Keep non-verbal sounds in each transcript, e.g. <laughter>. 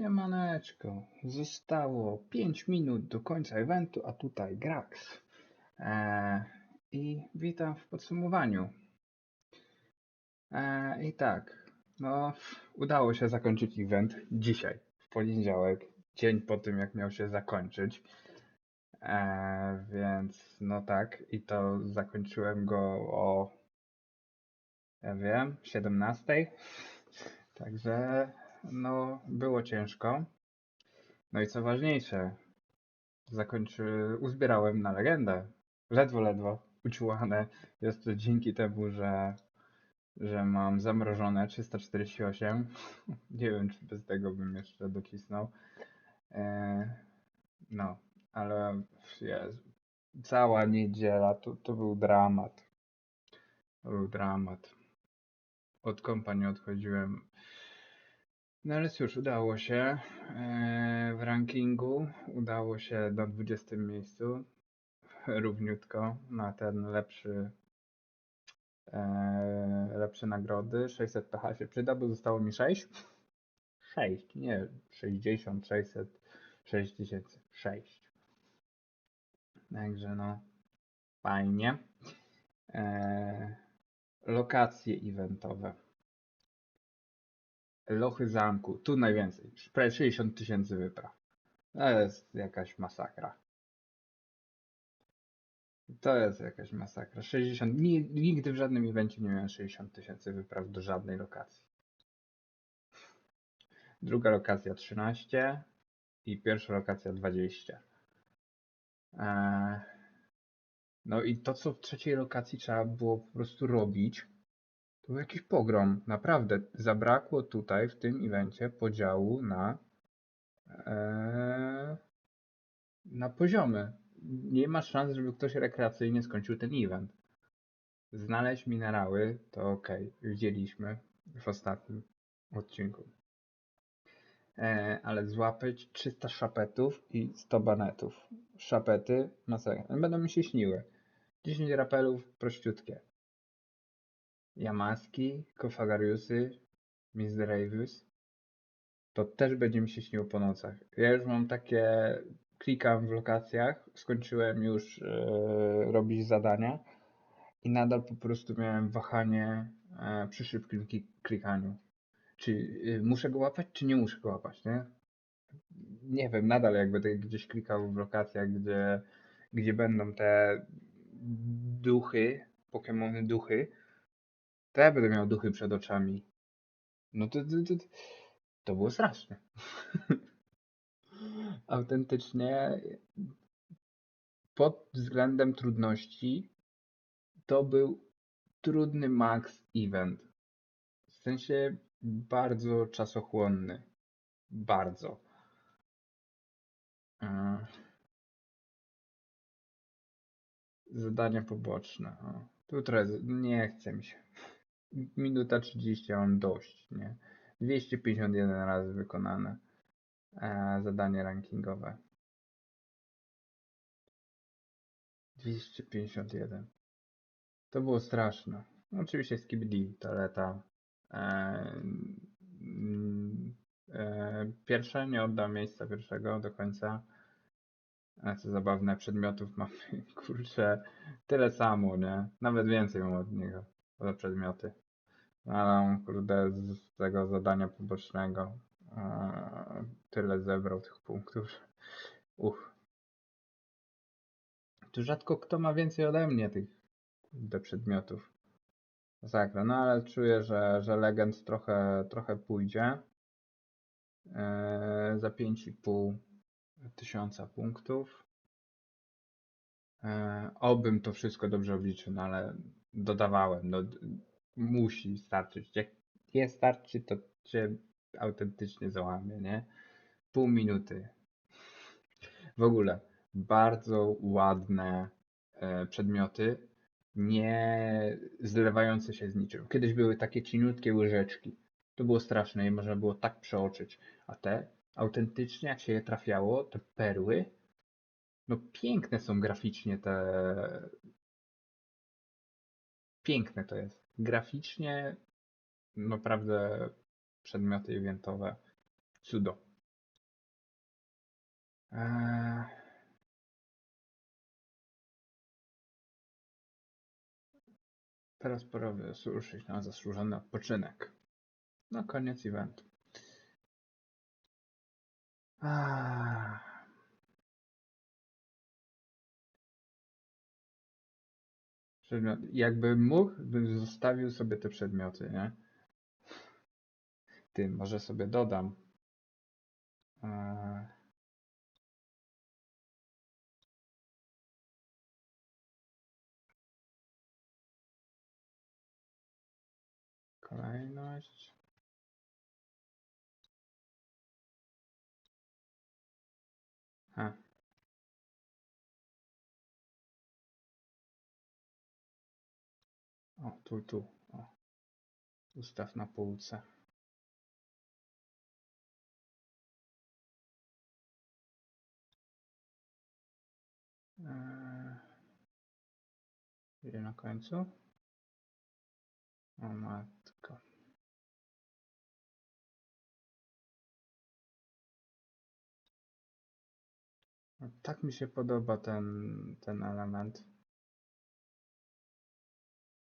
Siemaneczko, zostało 5 minut do końca eventu, a tutaj Grax. Eee, I witam w podsumowaniu. Eee, I tak, no udało się zakończyć event dzisiaj, w poniedziałek, dzień po tym jak miał się zakończyć. Eee, więc no tak, i to zakończyłem go o, ja wiem, 17. Także no, było ciężko. No i co ważniejsze, zakończy, uzbierałem na legendę. Ledwo, ledwo uciłane. Jest to dzięki temu, że, że mam zamrożone 348. <laughs> Nie wiem, czy bez tego bym jeszcze docisnął. E, no, ale Jezu, cała niedziela to, to był dramat. To był dramat. Od kompa nie odchodziłem. No ale cóż, udało się e, w rankingu. Udało się na 20 miejscu. Równiutko na ten lepszy e, lepsze nagrody. 600 PH się przyda, bo zostało mi 6. 6, nie 60, 600, 6000, 6. Także no, fajnie. E, lokacje eventowe. Lochy zamku. Tu najwięcej. Prawie 60 tysięcy wypraw. To jest jakaś masakra. To jest jakaś masakra. 60. ni- Nigdy w żadnym evencie nie miałem 60 tysięcy wypraw do żadnej lokacji. Druga lokacja 13 i pierwsza lokacja 20. Eee, no i to, co w trzeciej lokacji trzeba było po prostu robić, był jakiś pogrom. Naprawdę. Zabrakło tutaj w tym evencie podziału na eee, na poziomy. Nie ma szans, żeby ktoś rekreacyjnie skończył ten event. Znaleźć minerały to ok, widzieliśmy w ostatnim odcinku. E, ale złapać 300 szapetów i 100 banetów. Szapety, masakra. Będą mi się śniły. 10 rapelów, prościutkie. Yamaski, Kofagariusy, Misdreavus. To też będzie mi się śniło po nocach. Ja już mam takie, klikam w lokacjach, skończyłem już e, robić zadania i nadal po prostu miałem wahanie e, przy szybkim ki- klikaniu. Czy y, muszę go łapać, czy nie muszę go łapać, nie? Nie wiem, nadal jak będę gdzieś klikał w lokacjach, gdzie, gdzie będą te duchy, Pokémony duchy, to ja będę miał duchy przed oczami. No to, to, to, to było straszne. <laughs> Autentycznie pod względem trudności to był trudny max event. W sensie bardzo czasochłonny. Bardzo. E, Zadania poboczne. O. Tu trochę z- nie chce mi się. Minuta 30, ja mam dość, nie? 251 razy wykonane e, zadanie rankingowe. 251. To było straszne. Oczywiście Skibidi, Toaleta. E, e, pierwsze, nie oddam miejsca pierwszego do końca. A co zabawne, przedmiotów mamy, <laughs> kurczę, tyle samo, nie? Nawet więcej mam od niego, za przedmioty. Ale kurde, z tego zadania pobocznego e, tyle zebrał tych punktów. Uch. Tu rzadko kto ma więcej ode mnie tych kurde, przedmiotów. Masakra. No ale czuję, że, że Legend trochę, trochę pójdzie. E, za 5,5 tysiąca punktów. E, obym to wszystko dobrze obliczył, no ale dodawałem. No, musi starczyć. Jak nie starczy, to cię autentycznie załamie, nie? Pół minuty. W ogóle bardzo ładne e, przedmioty, nie zlewające się z niczym. Kiedyś były takie cieniutkie łyżeczki. To było straszne i można było tak przeoczyć. A te autentycznie, jak się je trafiało, te perły, no piękne są graficznie te. Piękne to jest. Graficznie naprawdę przedmioty eventowe. Cudo. Eee... Teraz pora wyruszyć na zasłużony odpoczynek. Na koniec eventu. Ah. Przedmiot. Jakbym mógł, bym zostawił sobie te przedmioty, nie? Ty, może sobie dodam. Eee, Kolejność. Tu, tu. O. Ustaw na półce. Eee, Gdzie na końcu? O matko. No, Tak mi się podoba ten, ten element.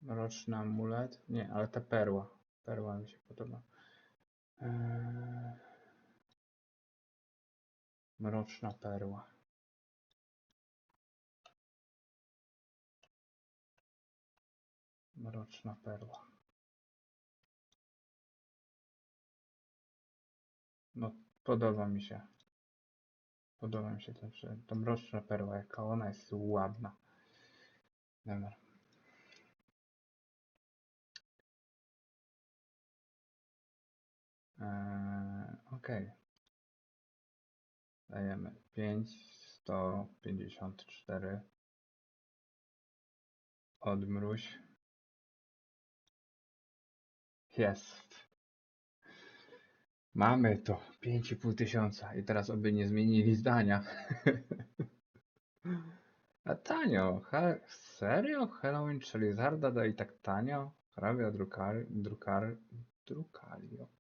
Mroczny amulet. Nie, ale ta perła. Perła mi się podoba. Eee... Mroczna perła. Mroczna perła. No, podoba mi się. Podoba mi się to, że ta mroczna perła, jaka ona jest ładna. Dobra. Ok. Dajemy 5, 154. Odmróź. Jest. Mamy to. 5,5 tysiąca. I teraz oby nie zmienili zdania. <laughs> A tanio. He serio? Halloween Charizarda da i tak tanio? Hrabia drukar, drukar, drukalio.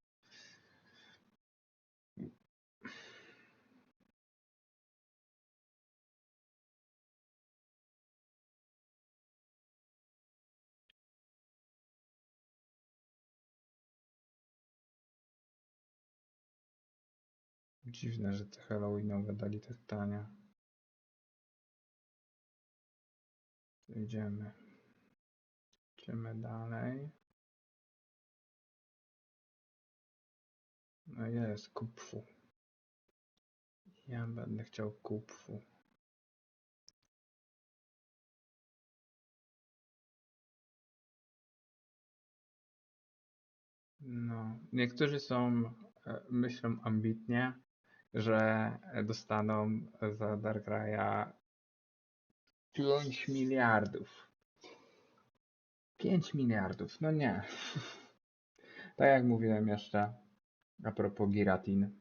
Dziwne, że te Halloweenowe dali tak tanie. Idziemy. Idziemy dalej. No jest, kupfu. Ja będę chciał kupfu. No, niektórzy są, e, myślą ambitnie, że dostaną za Darkraya 5 miliardów. 5 miliardów, no nie. <laughs> Tak jak mówiłem jeszcze, a propos Giratin.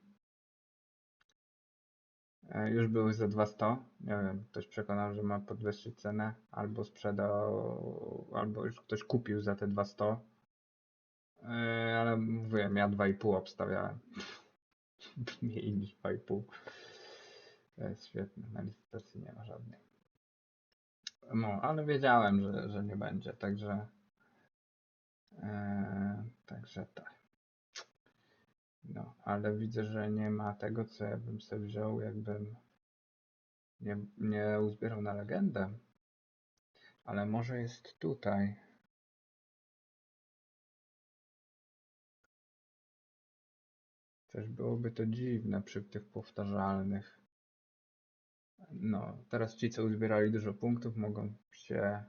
E, Już były za 200. Nie wiem, ktoś przekonał, że ma podwyższyć cenę, albo sprzedał, albo już ktoś kupił za te 200. E, Ale mówiłem, ja 2,5 obstawiałem. <laughs> Mniej niż 2,5. To jest świetne. Na licytacji nie ma żadnej. No, ale wiedziałem, że, że nie będzie, także. E, także tak. No, ale widzę, że nie ma tego, co ja bym sobie wziął, jakbym nie, nie uzbierał na legendę. Ale może jest tutaj. Też byłoby to dziwne przy tych powtarzalnych. No, teraz ci, co uzbierali dużo punktów, mogą się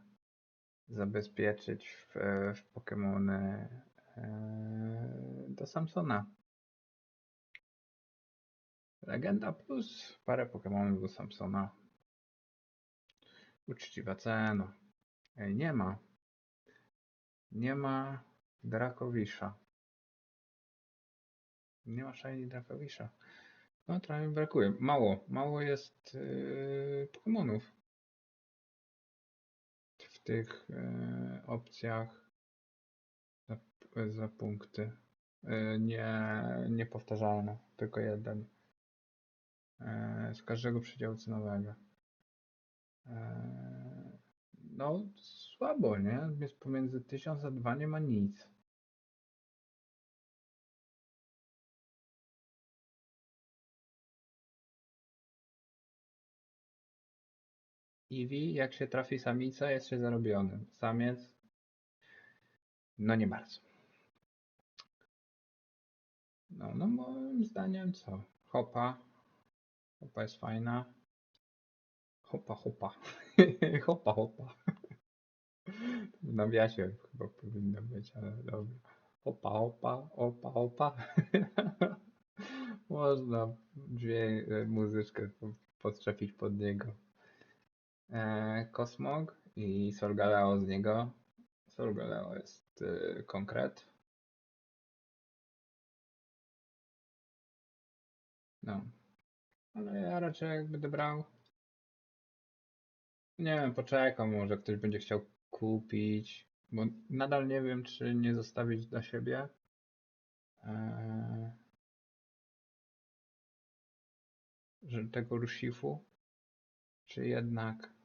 zabezpieczyć w, w Pokémony e, do Samsona. Legenda plus parę Pokémonów do Samsona. Uczciwa cena. Ej, nie ma. Nie ma Dracowisza. Nie ma Shiny Dracowisza. No, trochę mi brakuje. Mało. Mało jest yy, Pokémonów. W tych yy, opcjach za, za punkty. Yy, nie, niepowtarzalne. Tylko jeden. e, z każdego przedziału cenowego. E, no, słabo, nie? Jest pomiędzy 1000 a 2 nie ma nic. Eevee, jak się trafi samica, jest się zarobionym. Samiec, no nie bardzo. No, no moim zdaniem co? Hopa. Hopa jest fajna. Hopa, hopa. <laughs> hopa, hopa. W nawiasie chyba powinno być, ale dobra. Hopa, hopa, opa, opa. <laughs> Można dźwięk, e, muzyczkę po- podczepić pod niego. E, Kosmog i Solgaleo z niego. Solgaleo jest e, konkret. No. Ale ja raczej jak będę brał. Nie wiem, poczekam, może ktoś będzie chciał kupić. Bo nadal nie wiem, czy nie zostawić dla siebie. Eee, tego rushifu, czy jednak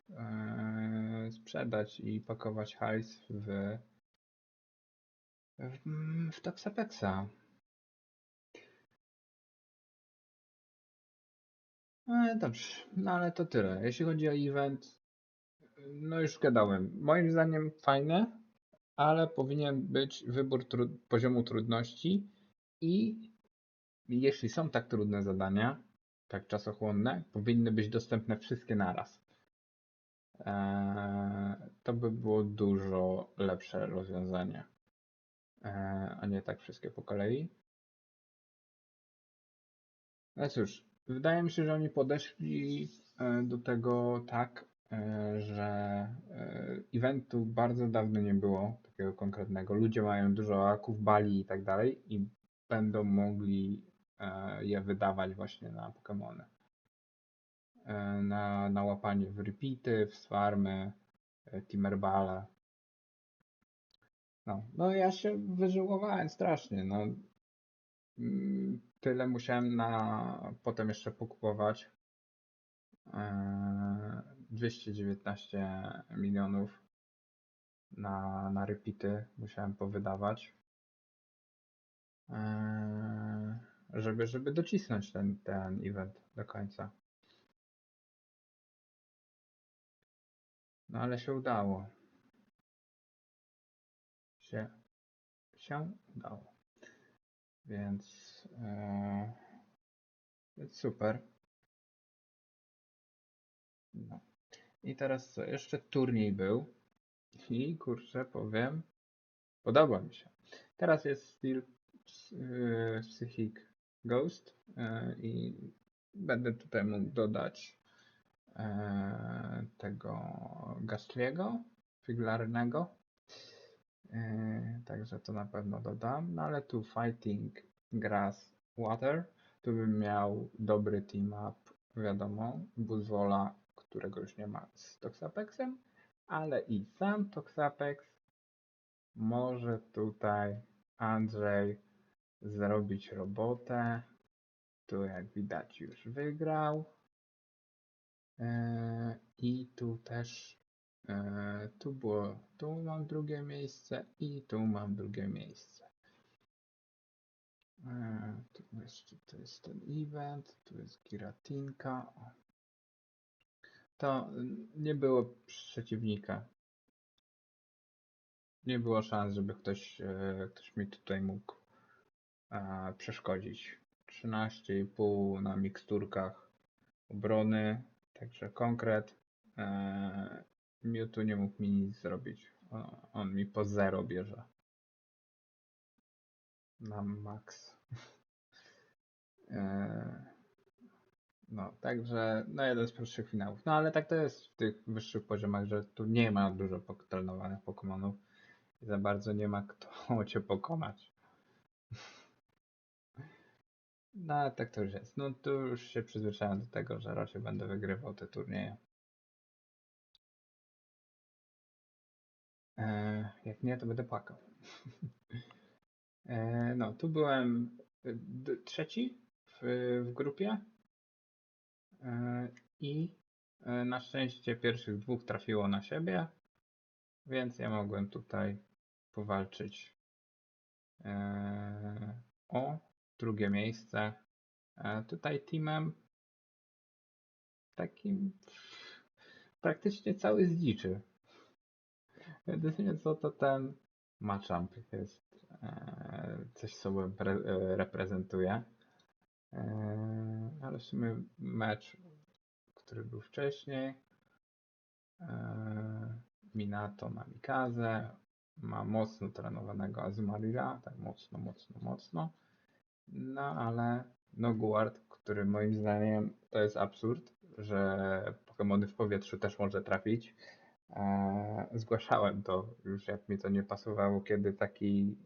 sprzedać i pakować hajs w, w, w Toxapexa. E, dobrze, no ale to tyle. Jeśli chodzi o event, no już gadałem. Moim zdaniem fajne, ale powinien być wybór tru- poziomu trudności i jeśli są tak trudne zadania, tak czasochłonne, powinny być dostępne wszystkie naraz. Eee, to by było dużo lepsze rozwiązanie, eee, a nie tak wszystkie po kolei. No cóż, wydaje mi się, że oni podeszli e, do tego tak, e, że e, eventu bardzo dawno nie było takiego konkretnego. Ludzie mają dużo aków, bali i tak dalej i będą mogli e, je wydawać właśnie na Pokémony. E, Na, na łapanie w repeaty, w swarmy, e, Timberbale. No, no ja się wyżyłowałem strasznie. No, Mm, tyle musiałem na potem jeszcze pokupować. Eee, 219 milionów na, na repeaty musiałem powydawać. Żeby, żeby docisnąć ten, ten event do końca. No ale się udało. Się, się udało. Więc, e, więc super. No. I teraz co? Jeszcze turniej był. I kurczę, powiem, podoba mi się. Teraz jest Steel e, Psychic Ghost e, i będę tutaj mógł dodać tego Gastriego, figlarnego. E, Także to na pewno dodam. No ale tu Fighting Grass Water. Tu bym miał dobry team up, wiadomo. Buzwola, którego już nie ma z Toxapexem, ale i sam Toxapex może tutaj Andrzej zrobić robotę. Tu jak widać już wygrał. E, I tu też e, tu było, tu mam drugie miejsce i tu mam drugie miejsce. E, Tu jeszcze to jest ten event, tu jest Giratinka. To nie było przeciwnika. Nie było szans, żeby ktoś, ktoś mi tutaj mógł przeszkodzić. 13,5 na miksturkach obrony, także konkret. E, Mewtwo nie mógł mi nic zrobić. O, on mi po zero bierze. Na max. E, No, także no jeden z pierwszych finałów. No ale tak to jest w tych wyższych poziomach, że tu nie ma dużo trenowanych Pokémonów i za bardzo nie ma kto <laughs> cię pokonać. No tak to już jest. No tu już się przyzwyczaiłem do tego, że raczej będę wygrywał te turnieje. E, jak nie, to będę płakał. <laughs> e, no, tu byłem d- trzeci w, w grupie. E, I e, na szczęście pierwszych dwóch trafiło na siebie, więc ja mogłem tutaj powalczyć e, o drugie miejsce. E, Tutaj teamem takim praktycznie cały z dziczy. Jedynie co to ten Machamp jest, e, coś sobą e, reprezentuje. Ale w sumie mecz, który był wcześniej, Minato ma Mikazę, ma mocno trenowanego Azumarila, tak mocno, mocno, mocno. No ale no Guard, który moim zdaniem to jest absurd, że Pokémony w powietrzu też może trafić. E, zgłaszałem to już jak mi to nie pasowało, kiedy taki,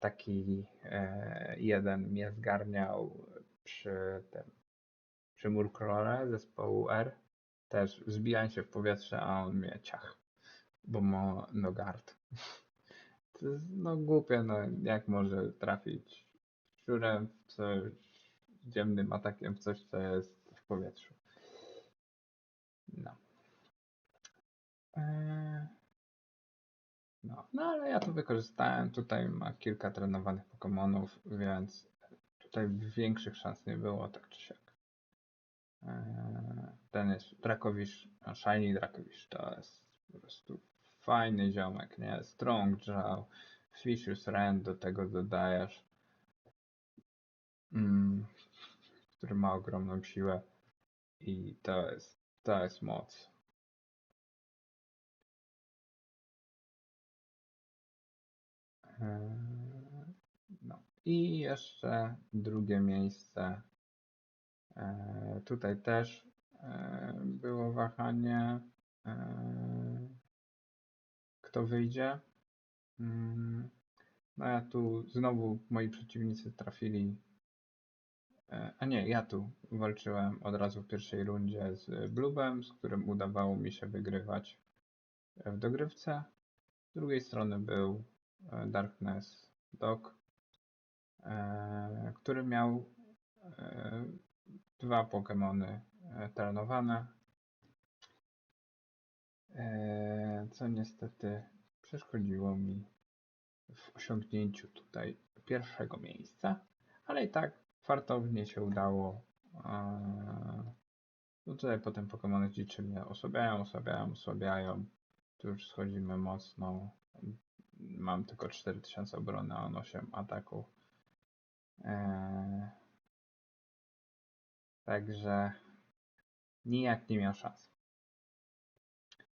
taki e, jeden mnie zgarniał przy tym, przy Murkrole zespołu R. Też wzbijałem się w powietrze, a on mnie ciach, bo ma Nogard. <laughs> To jest no głupie, no jak może trafić szczurem w coś, ziemnym atakiem w coś, co jest w powietrzu. No. Eee, No, no ale ja to wykorzystałem. Tutaj ma kilka trenowanych Pokémonów, więc tutaj większych szans nie było, tak czy siak. Eee, Ten jest Dracovish, a Shiny Dracovish to jest po prostu fajny ziomek, nie? Strong Jaw, Fisher's Rand do tego dodajesz, mm, który ma ogromną siłę i to jest, to jest moc. Eee, No i jeszcze drugie miejsce. Eee, Tutaj też eee, było wahanie, kto wyjdzie. Mm, No ja tu znowu moi przeciwnicy trafili. E, A nie, ja tu walczyłem od razu w pierwszej rundzie z Blubem, z którym udawało mi się wygrywać w dogrywce. Z drugiej strony był e, Darkness Dog, e, który miał e, dwa Pokémony e, trenowane, e, co niestety przeszkodziło mi w osiągnięciu tutaj pierwszego miejsca, ale i tak fartownie się udało. No tutaj potem Pokémony dziczy mnie osłabiają, osłabiają, osłabiają. Tu już schodzimy mocno. Mam tylko 4000 obrony, a on 8 ataku. Eee, Także nijak nie miał szans.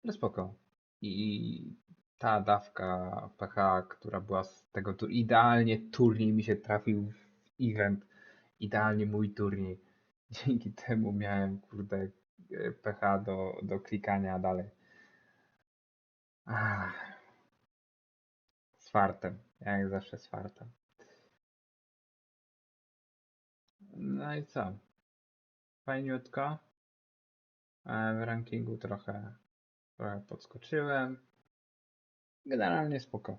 Ale spoko. I ta dawka PH, która była z tego tu idealnie turniej mi się trafił w event. Idealnie mój turniej. <laughs> Dzięki temu miałem kurde e, PH do, do klikania dalej. Ach. Z fartem. Jak zawsze z fartem. No i co? Fajniutko. E, W rankingu trochę, trochę podskoczyłem. Generalnie spoko.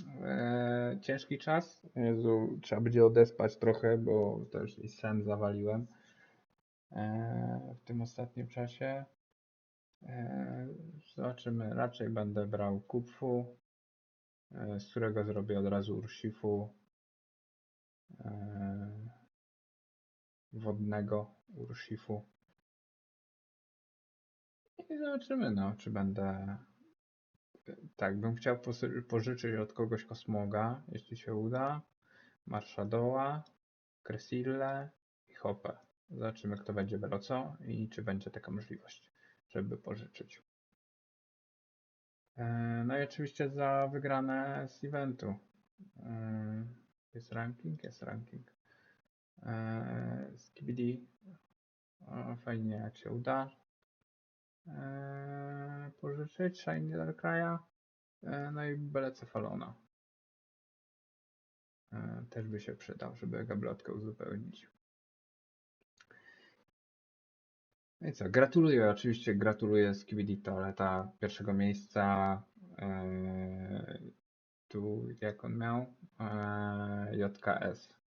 E, ciężki czas. Jezu, trzeba będzie odespać trochę, bo też i sen zawaliłem e, w tym ostatnim czasie. E, zobaczymy. Raczej będę brał Kupfu, z którego zrobię od razu Urshifu. E, wodnego Urshifu. I zobaczymy, no, czy będę. Tak, bym chciał pożyczyć od kogoś kosmoga, jeśli się uda. Marshadoła, Cresille i Hopę. Zobaczymy, kto będzie brał co i czy będzie taka możliwość, żeby pożyczyć. E, No i oczywiście za wygrane z eventu. E, Jest ranking? Jest ranking. E, Skibidi. O, Fajnie, jak się uda. E, Pożyczyć Shiny Darkraya. E, No i Belecefalona. E, Też by się przydał, żeby gablotkę uzupełnić. No i co? Gratuluję, oczywiście gratuluję Skibidi Toaleta pierwszego miejsca. Tu jak on miał? JKS.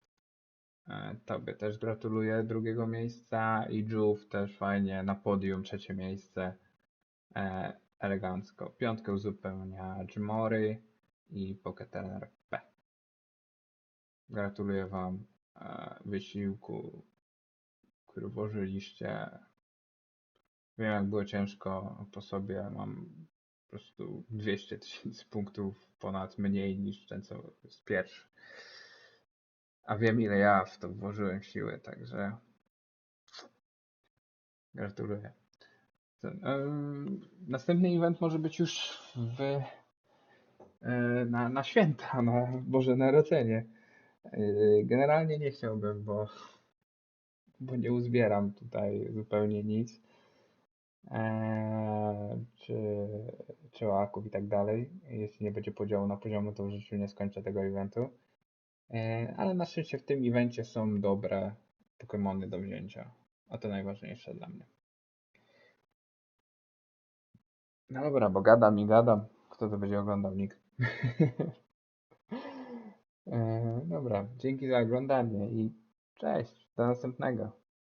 E, Tobie też gratuluję drugiego miejsca i Żółw też fajnie na podium, trzecie miejsce. E, elegancko. Piątkę uzupełnia Jimory i Poketener P. Gratuluję Wam e, wysiłku, który włożyliście. Wiem, jak było ciężko po sobie. Mam po prostu 200 tysięcy punktów ponad mniej niż ten, co jest pierwszy. A wiem, ile ja w to włożyłem siły, także gratuluję. Następny event może być już w, e, na, na święta, na Boże Narodzenie. E, Generalnie nie chciałbym, bo, bo nie uzbieram tutaj zupełnie nic. Eee, czy, czy łaków i tak dalej. Jeśli nie będzie podziału na poziomy, to w życiu nie skończę tego eventu. Eee, ale na szczęście w tym evencie są dobre Pokémony do wzięcia. A to najważniejsze dla mnie. No dobra, bo gadam i gadam. Kto to będzie oglądał? Nikt. <laughs> Eee, dobra, dzięki za oglądanie i cześć, do następnego.